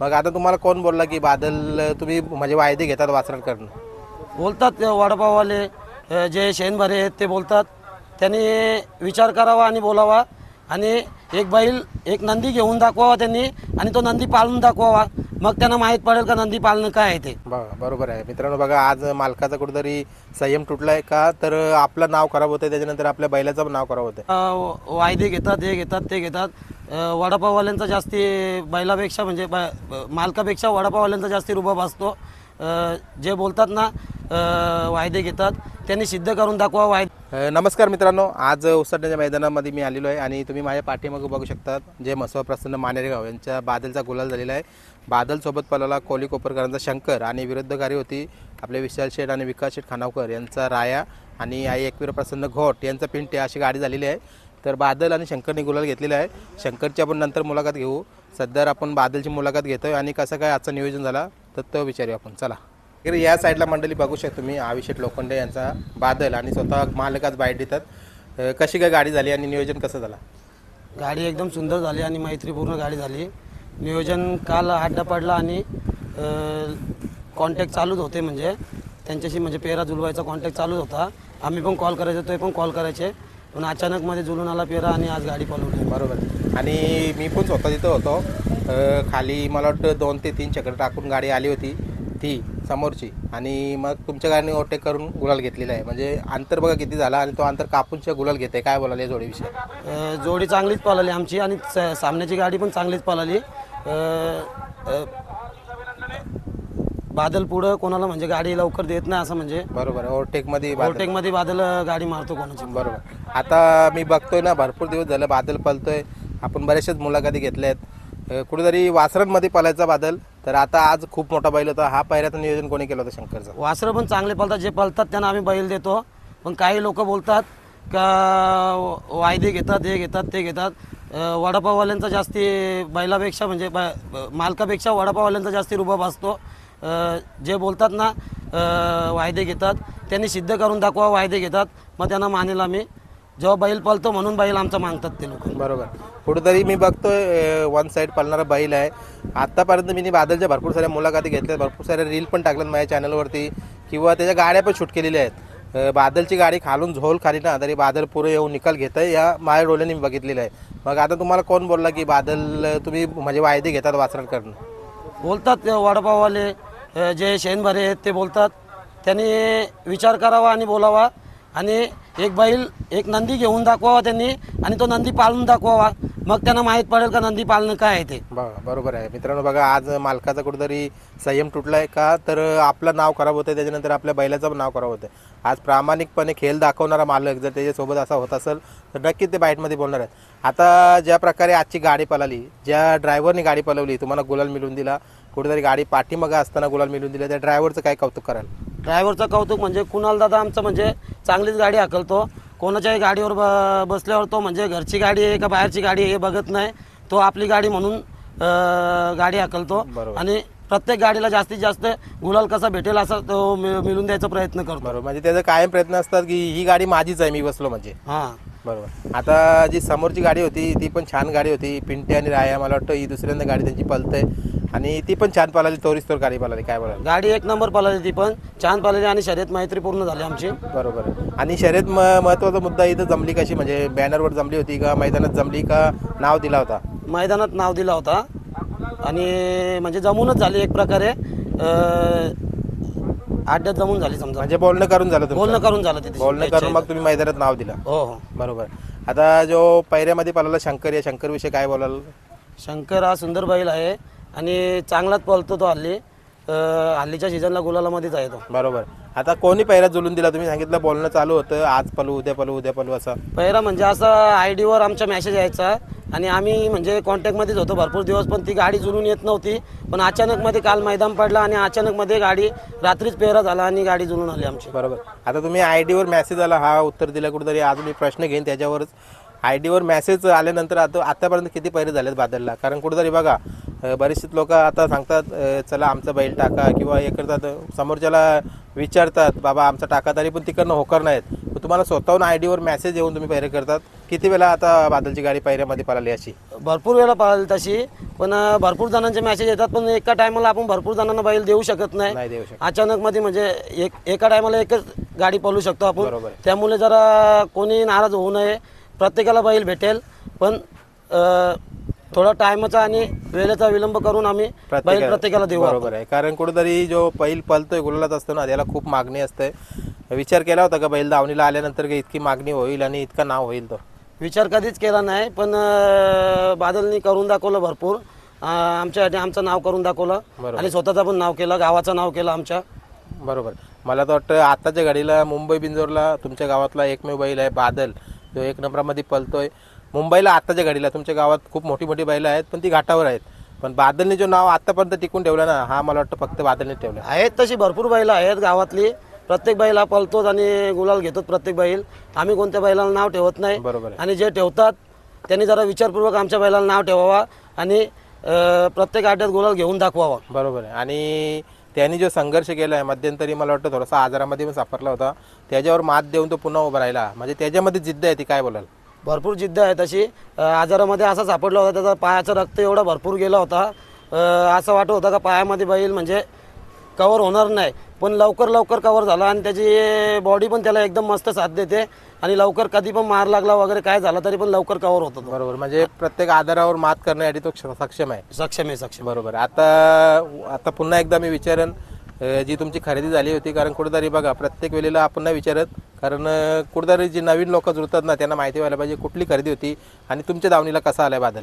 मग आता तुम्हाला कोण बोलला की बादल तुम्ही म्हणजे वायदे घेतात वासरांकडनं? बोलतात ते वडापाववाले अ, जे शेणभरे आहेत ते बोलतात. त्यांनी विचार करावा आणि बोलावा. आणि एक बैल एक नंदी घेऊन दाखवावा त्यांनी आणि तो नंदी पाळून दाखवावा. मग त्यांना माहीत पडेल का नंदी पाळणं काय आहे ते. बघा बरोबर आहे. मित्रांनो बघा आज मालकाचा कुठेतरी संयम तुटलाय का? तर आपलं नाव खराब होतंय त्याच्यानंतर आपल्या बैलाचं पण नाव खराब होतंय. अ, वायदे घेतात हे घेतात ते घेतात. वडापाववाल्यांचा जास्ती बैलापेक्षा म्हणजे बा मालकापेक्षा वडापाववाल्यांचा जास्ती रुबाब असतो. जे बोलतात ना वायदे घेतात त्यांनी सिद्ध करून दाखवा वायदे. नमस्कार मित्रांनो आज उसरण्याच्या मैदानामध्ये मी आलेलो आहे आणि तुम्ही माझ्या पाठीमागे बघू शकता जे मसवा प्रसन्न मानेरेगाव यांच्या बादलचा गुलाल झालेला आहे. बादलसोबत पलाला कोली कोपरकरांचा शंकर आणि विरुद्धकारी होती आपले विशाल शेठ आणि विकास शेठ खानावकर यांचा राया आणि आई एकवीर प्रसन्न घोट यांचा पिंटे अशी गाडी झालेली आहे. तर बादल आणि शंकरने गुलाल घेतलेला आहे. शंकरची आपण नंतर मुलाखत घेऊ. सध्या आपण बादलची मुलाखत घेतोय आणि कसं काय आजचं नियोजन झाला तर तो विचारूया आपण. चला. या साईडला मंडळी बघू शकतो तुम्ही अभिषेक लोखंडे यांचा बादल आणि स्वतः मालकाच बाहेर देतात. कशी काय गाडी झाली आणि नियोजन कसं झालं? गाडी एकदम सुंदर झाली आणि मैत्रीपूर्ण गाडी झाली. नियोजन काल हड्डा पडला आणि कॉन्टॅक्ट चालूच होते म्हणजे. त्यांच्याशी म्हणजे पेरा जुलवायचा कॉन्टॅक्ट चालूच होता. आम्ही पण कॉल करायचो ते पण कॉल करायचे. पण अचानक मध्ये जुलून आला पेरा आणि आज गाडी पळवली बरोबर. आणि मी पण स्वतः तिथं होतो. अ, खाली मला वाटतं दोन ते तीन चक्र टाकून गाडी आली होती. ती समोरची. आणि मग तुमच्या गाडीने ओव्हरटेक करून गुलाल घेतलेला आहे. म्हणजे अंतर बघा किती झाला आणि तो अंतर कापूनच्या गुलाल घेते काय बोलायला या जोडीविषयी? अ, जोडी चांगलीच पळाली आमची आणि स- सामन्याची गाडी पण चांगलीच पळाली. अ, अ, बादल पुढं कोणाला म्हणजे गाडी लवकर देत नाही असं म्हणजे. बरोबर ओव्हरटेकमध्ये बादल. ओव्हरटेकमध्ये बादल अ, गाडी मारतो कोणाची. बरोबर. आता मी बघतोय ना भरपूर दिवस झालं बादल पलतोय. आपण बऱ्याचशाच मुलाखती घेतल्या आहेत अ, कुठेतरी वासरांमध्ये पलायचा बादल. तर आता आज खूप मोठा बैल होता. हा पायऱ्याचं नियोजन कोणी केलं होतं शंकरचं? वासरं पण चांगले पळतात. जे पळतात त्यांना आम्ही बैल देतो. पण काही लोक बोलतात का वायदे घेतात हे घेतात ते घेतात. अं, वडापाववाल्यांचा जास्ती बैलापेक्षा म्हणजे ब- मालकापेक्षा वडापाववाल्यांचा जास्ती रुबाब असतो. जे बोलतात ना वायदे घेतात त्यांनी सिद्ध करून दाखवा वायदे घेतात. मग त्यांना मानेल आम्ही. जेव्हा बैल पळतो म्हणून बैल आमचा मागतात ते लोक. बरोबर. कुठेतरी मी बघतोय वन साईड पळणारा बैल आहे. आतापर्यंत मी बादलच्या भरपूर साऱ्या मुलाखती घेतल्या भरपूर साऱ्या रील पण टाकल्यात माझ्या चॅनलवरती किंवा त्याच्या गाड्या पण शूट केलेल्या आहेत. बादलची गाडी खालून झोल खाली ना तरी बादल पुरे येऊन निकाल घेत आहे या माझ्या डोळ्याने मी बघितलेलं आहे. मग आता तुम्हाला कोण बोलला की बादल तुम्ही म्हणजे वायदे घेतात वासरांकडनं? बोलतात ते वडापाववाले जे शेनभरे आहेत ते बोलतात. त्यांनी विचार करावा आणि बोलावा. आणि एक बैल एक नंदी घेऊन दाखवावा त्यांनी आणि तो नंदी पाळून दाखवावा. मग त्यांना माहीत पडेल का नंदी पाळणं काय आहे ते. बरोबर आहे. मित्रांनो बघा आज मालकाचा कुठेतरी संयम तुटलाय का? तर आपलं नाव खराब होतं त्याच्यानंतर आपल्या बैलाचं पण नाव खराब होतं आज प्रामाणिकपणे खेळ दाखवणारा मालक जर त्याच्यासोबत असा होत असेल तर नक्कीच ते बाईटमध्ये बोलणार आहेत. आता ज्या प्रकारे आजची गाडी पळाली ज्या ड्रायव्हरनी गाडी पळवली तुम्हाला गुलाल मिळून दिला कुठेतरी गाडी पाठीमागं असताना गुलाल मिळून दिला. त्या ड्रायव्हरचं काय कौतुक कराल? ड्रायव्हरचं कौतुक म्हणजे कुणाल दादा आमचं म्हणजे चांगलीच गाडी हाकलतो. कोणाच्याही गाडीवर ब बसल्यावर तो म्हणजे घरची गाडी आहे का बाहेरची गाडी आहे हे बघत नाही. तो आपली गाडी म्हणून गाडी हाकलतो. बरोबर. आणि प्रत्येक गाडीला जास्तीत जास्त गुलाल कसा भेटेल असा तो मिळून द्यायचा प्रयत्न करतो. बरोबर. म्हणजे त्याचा कायम प्रयत्न असतात की ही गाडी माझीच आहे मी बसलो म्हणजे. हां. बरोबर. आता जी समोरची गाडी होती ती पण छान गाडी होती. पिंटे आणि राया मला वाटतं ही दुसऱ्यांदा गाडी त्यांची पलतंय. आणि ती पण छान पळाली तोरीस तोर गाडी पळाली काय बोलाल? गाडी एक नंबर पळाली ती पण. छान पळाली आणि शर्यत मैत्री पूर्ण झाली आमची. बरोबर. आहे. आणि शर्यत म महत्त्वाचा मुद्दा इथं जमली कशी? म्हणजे बॅनरवर जमली होती का मैदानात जमली का नाव दिला होता? मैदानात नाव दिला होता. आणि म्हणजे जमूनच झाली एक प्रकारे. अड्ड्यात जमून झाली समजा. म्हणजे बोलणं करून झालं तुमचं. बोलणं करून झालं तिथे. बोलणं करून मग तुम्ही मैदानात नाव दिलं. हो हो. बरोबर. आता जो पैऱ्यामध्ये पळाला शंकर या शंकर विषयी काय बोलाल? शंकर हा सुंदर बैल आहे. आणि चांगलाच पळतो तो हल्ली अं, हल्लीच्या सीझनला गुलालामध्येच आहे तो. बरोबर. आता कोणी पैऱ्यात जुलून दिला? तुम्ही सांगितलं बोलणं चालू होतं आज पलू उद्या पलू उद्या पलू असं. पहिला म्हणजे असा आय डीवर आमचा मेसेज यायचा आणि आम्ही म्हणजे कॉन्टॅक्टमध्येच होतो. भरपूर दिवस पण ती गाडी जुळून येत नव्हती. पण अचानकमध्ये काल मैदान पडला आणि अचानकमध्ये गाडी रात्रीच पेरा झाला आणि गाडी जुळून आली आमची. बरोबर. आता तुम्ही आय डीवर मेसेज आला हा उत्तर दिला कुठेतरी आज मी प्रश्न घेईन त्याच्यावरच. आय डीवर मेसेज आल्यानंतर आता आतापर्यंत किती पैरे झालेत बादलला? कारण कुठेतरी बघा बरेचसे लोक आता सांगतात चला आमचा बैल टाका किंवा हे करतात समोरच्याला विचारतात बाबा आमचा टाका तरी पण तिकडनं होकार नाहीत. तुम्हाला स्वतःहून आय डीवर मेसेज येऊन तुम्ही पैरे करतात? किती वेळा आता बादलची गाडी पहिऱ्यामध्ये पळाली अशी? भरपूर वेळा पाहिली तशी पण भरपूर जणांचे मेसेज येतात पण एका टायमाला आपण भरपूर जणांना बैल देऊ शकत नाही. देऊ शकत. अचानक मध्ये म्हणजे एक एका टायमाला एकच गाडी पळू शकतो आपण. त्यामुळे जरा कोणी नाराज होऊ नये. प्रत्येकाला बैल भेटेल. पण थोडा टायमाचा आणि वेळेचा विलंब करून आम्ही बैल प्रत्येकाला. देऊ बरोबर आहे. कारण कुठेतरी जो बैल पलतोय गुलालात असतो ना त्याला खूप मागणी असते. विचार केला होता का बैल दावणीला आल्यानंतर की इतकी मागणी होईल आणि इतकं नाव होईल तो? विचार कधीच केला नाही पण बादलनी करून दाखवलं भरपूर. अं, आमच्यासाठी आमचं नाव करून दाखवलं. आणि स्वतःचं पण नाव केलं गावाचं नाव केलं आमच्या. बरोबर. मला तर वाटतं आताच्या गाडीला मुंबई बिंजोरला तुमच्या गावातला एकमेव बैल आहे बादल. जो एक नंबरामध्ये पलतोय मुंबईला आताच्या गाडीला तुमच्या गावात खूप मोठी मोठी बैलं आहेत पण ती घाटावर आहेत. पण बादलने जो नाव आतापर्यंत टिकून ठेवलं ना हा मला वाटतं फक्त बादलने ठेवलं. आहेत तशी भरपूर बैल आहेत गावातली. प्रत्येक बैल हा पळतोच आणि गुलाल घेतो प्रत्येक बैल. आम्ही कोणत्या बैलाला नाव ठेवत नाही बरोबर आहे. आणि जे ठेवतात त्यांनी जरा विचारपूर्वक आमच्या बैलाला नाव ठेवावा आणि अं, प्रत्येक आड्यात गुलाल घेऊन दाखवावा. बरोबर आहे. आणि त्यांनी जो संघर्ष केला आहे मध्यंतरी मला वाटतं थोडासा आजारामध्ये पण सापडला होता. त्याच्यावर मात देऊन तो पुन्हा उभा राहिला. म्हणजे त्याच्यामध्ये जिद्द आहे ती काय बोलाल? भरपूर जिद्द आहे तशी. आजारामध्ये असा सापडला होता त्याचा पायाचा रक्त एवढा भरपूर गेला होता. असं वाटत होतं का पायामध्ये बैल म्हणजे कवर होणार नाही. पण लवकर लवकर कवर झाला आणि त्याची बॉडी पण त्याला एकदम मस्त साथ देते. आणि लवकर कधी पण मार लागला वगैरे काय झाला तरी पण लवकर कवर होतो तो. बरोबर. म्हणजे प्रत्येक आधारावर मात करण्यासाठी तो क्ष- सक्षम आहे. सक्षम आहे सक्षम बरोबर. आता आता पुन्हा एकदा मी विचारेन अ, जी तुमची खरेदी झाली होती कारण कुठेतरी बघा प्रत्येक वेळेला आपण नाही विचारत कारण अ, कुठेतरी जी नवीन लोक जुळतात ना त्यांना माहिती व्हायला पाहिजे कुठली खरेदी होती आणि तुमच्या दावणीला कसा आलाय बादल?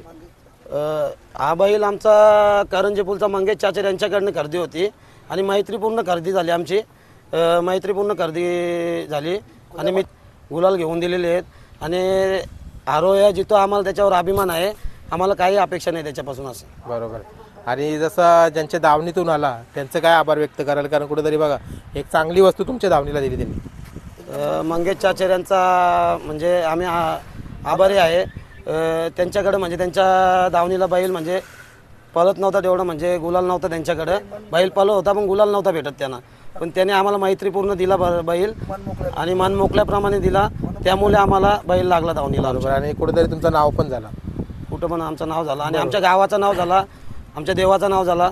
अं, हा बैल आमचा करंजी पुलचा मंगेश चाचर यांच्याकडनं खरेदी होती. आणि मैत्रीपूर्ण खरेदी झाली आमची. अं, मैत्रीपूर्ण खरेदी झाली. आणि मी गुलाल घेऊन दिलेले आहेत. आणि आरो या जिथं आम्हाला त्याच्यावर अभिमान आहे आम्हाला काही अपेक्षा नाही त्याच्यापासून असं. बरोबर. आणि जसा ज्यांच्या दावणीतून आला त्यांचं काय आभार व्यक्त कराल? कारण कुठेतरी बघा एक चांगली वस्तू तुमच्या दावणीला दिली त्यांनी. अ, मंगेश चाचर यांचा म्हणजे आम्ही आ- आभारी आहे. अ, त्यांच्याकडे म्हणजे त्यांच्या दावणीला बैल म्हणजे पळत नव्हता तेवढं म्हणजे गुलाल नव्हता त्यांच्याकडे. बैल पळत होता पण गुलाल नव्हता भेटत त्यांना. पण त्याने आम्हाला मैत्रीपूर्ण दिला ब- बैल आणि मन मोकल्याप्रमाणे दिला. त्यामुळे आम्हाला बैल लागला दावणीला बरोबर. आणि कुठेतरी तुमचं नाव पण झालं. कुठं पण आमचं नाव झालं. आणि आमच्या गावाचं नाव झाला. आमच्या देवाचं नाव झाला.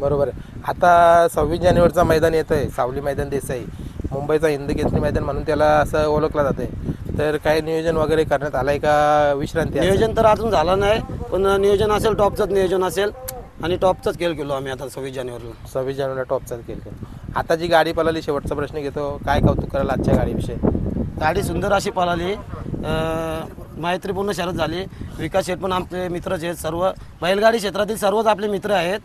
बरोबर. आहे. आता सव्वीस जानेवारीचं मैदान येतं आहे सावली मैदान देसाई. मुंबईचा हिंद केसरी मैदान म्हणून त्याला असं ओळखलं जाते तर काही नियोजन वगैरे करण्यात आलंय का विश्रांती आहे? नियोजन तर अजून झालं नाही पण नियोजन असेल टॉपचंच नियोजन असेल आणि टॉपचाच खेळ केलो आम्ही आता सव्वीस जानेवारीला. सव्वीस जानेवारीला टॉपचा केलं आता जी गाडी पळाली शेवटचा प्रश्न घेतो. काय कौतुक कराल आजच्या गाडीविषयी? गाडी सुंदर अशी पळाली. अं, मैत्रीपूर्ण शरद झाली. विकास शेठ पण आमचे मित्रच आहेत सर्व. बैलगाडी क्षेत्रातील सर्वच आपले मित्र आहेत.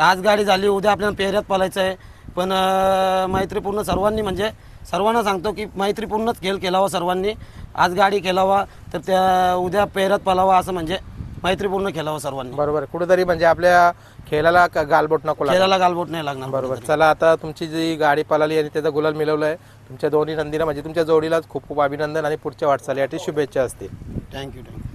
आज गाडी झाली उद्या आपल्याला पेहऱ्यात पळायचं आहे पण अं, मैत्रीपूर्ण सर्वांनी म्हणजे सर्वांना सांगतो की मैत्रीपूर्णच खेळ केलावा सर्वांनी. आज गाडी खेळावा तर त्या उद्या पेहऱ्यात पळावा असं म्हणजे मैत्रीपूर्ण खेळावं सर्वांनी. बरोबर. कुठेतरी म्हणजे आपल्या खेळाला क- गालबोट नको. खेळाला गालबोट नाही लागणार बरोबर. चला आता तुमची जी गाडी पळाली आणि त्याचा गुलाल मिळवला आहे तुमच्या दोन्ही नंदीला म्हणजे तुमच्या जोडीला खूप खूप अभिनंदन आणि पुढच्या वाटचालीसाठी शुभेच्छा असतील. Thank you thank you